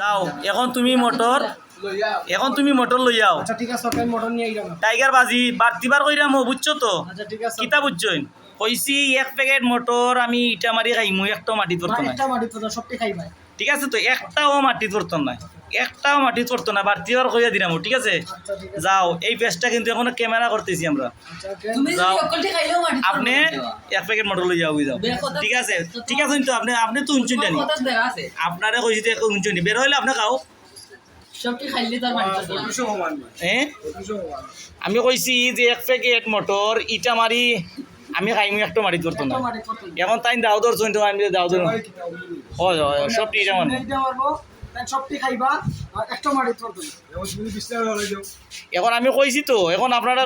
যাও এখন তুমি মোটর এখন তুমি মোটর লই যাও আচ্ছা ঠিক আছে ওকে মোটর নিয়ে আইলাম টাইগার বাজি বাড়তিবার কইরাম বুঝছ তো? আচ্ছা ঠিক আছে কিতা বুঝছইন কইছি এক প্যাকেট মোটর আমি ইটা মারি খাইমু একটা মাটি ধরতো না একটা মাটি তো সবটি খাইবা ঠিক আছে তো একটাও মাটি ধরতো না একটাও মাটি ধরতো না বাড়তিবার কইয়া দিলাম ঠিক আছে? আচ্ছা ঠিক আছে। যাও এই পেজটা কিন্তু এখনও ক্যামেরা করতেছি আমরা। আচ্ছা তুমি যাও। যদি খাইলেও মাটি আপনি এক প্যাকেট মোটর লই যাও যাও। ঠিক আছে ঠিক আছে তো আপনি আপনি তো উঞ্চুন জানি। কথা দেখা আছে। আপনারে কইছি যে উঞ্চুন বের হইলে আপনি খাও। আমি কইছি যে এক প্যাকেট মোটর ইটা মারি আমি খাইমু একটা মারি ধরতো না। এখন তাই দাও ধরছো তো আমি দাও ধর। হয় হয় ইটা মানে সবটি তো তুমি এখন আমি কইছি তো এখন আপনারা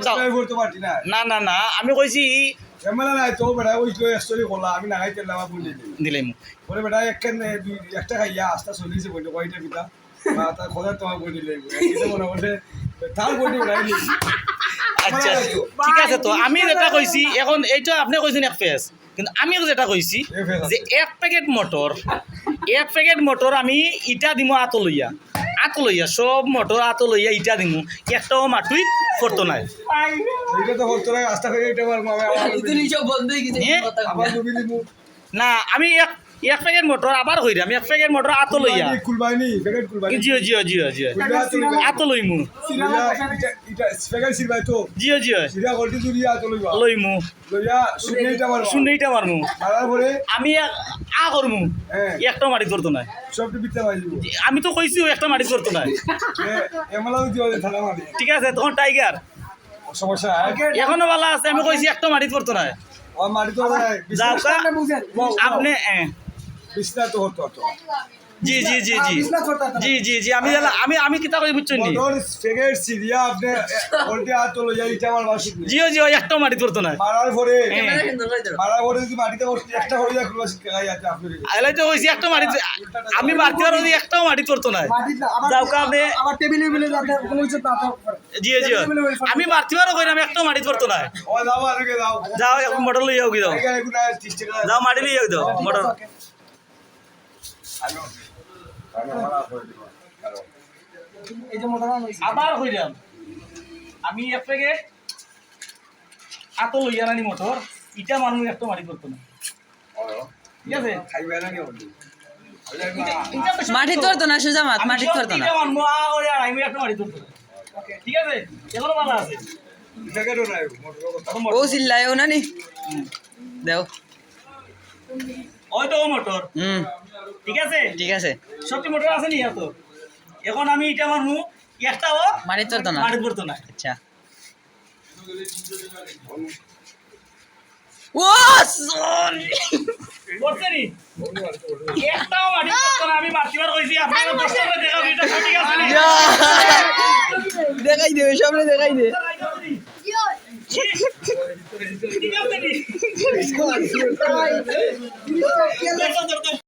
না। না না আমি কইছি আমি নাগাই তেলাম বলি দিলাই মোক বলে বেটা একটা খাইয়া আস্তা চলিছে বলি কয়টা পিতা? বা তার তোমার লাগবে মনে তার আচ্ছা ঠিক আছে তো আমি যেটা কইছি এখন এইটা আপনি কইছেন এক পেজ কিন্তু আমি যেটা কইছি। যে এক প্যাকেট মোটর এক প্যাকেট মোটর আমি ইটা দিমু আতো লইয়া। আতো লইয়া সব মোটর আতো লইয়া ইটা দিমু। একটাও মাটুই করতো নাই। না আমি এক এক প্যাকেট মোটর আবার কইরা আমি এক প্যাকেট মোটর আতো লইয়া জিও জিও জিও জিও। আতো লইমু জিও জিও। লইমু। শুনেইটা মারমু। আমি এক- আ করমু। হ্যাঁ। একটা মাটি পাই দিব। আমি তো কইছি একটা মাটি দিও থালা মারি ঠিক আছে তখন টাইগার সমস্যা এখনও ভালো আছে আমি কইছি একটা মাটি ধরতো নাই। ও মারি তো যাও কা আপনি বুঝেন আপনি এ, বিস্তার হতো তো। জি জি জি জি। জি জি জি আমি জানা- আমি আমি কিতা কই বুঝছেন নি? সিরিয়া আপনি হাত লইয়া এটা আমার নেই। জিও জিও একটা মাটি ধরতো নাই মারার পরে হ্যাঁ। মারার পরে যদি মাটিতে বসে একটা হয়ে যায় যাচ্ছে আপনি আইলাই তো কইছি একটা মাটি আমি আর ওই একটাও মাটি আবার যাও কা আপনি আবার টেবিলে বিলে যাতে কোনো কিছু না জিও জিও। আমি বাড়তি আর কইরা আমি একটাও মাটি ধরতো নাই ও যাও যাও। যাও এখন মোটর লই যাও কি দাও এখানে এগুলা 30 টাকা। যাও মাটি লই যাও দাও মোটর এই যে মোটর আনাইছি আবার কইরাম আমি এক প্যাকেট আতো লইয়া নানি মোটর ইটা মানুষ একটা মাটি ধরতো না। ঠিক আছে? খাইবে না কি বলি ইটা তো সত্য। মাটি ধরতো না সোজা মাত মাটি ধরতো না। ঠিক আছে? এখনও ভালো আছে। ও মোটর- চিল্লায়ও না নি? দেও। ওই তো মোটর হুম। ঠিক আছে? ঠিক আছে। সত্যি মোটর আছে নি এত? এখন আমি ইটা মানবো একটাও মাটি ধরতো না? মাটি ধরতো না। আচ্ছা। ও সরি করছে নি? একটাও মাটি ধরতো না আমি বাড়তিবার কইছি আপনারা দশটা করে দেখা এটা ঠিক আছে দেখাই দে সামনে দেখাই দে। Ты не говори!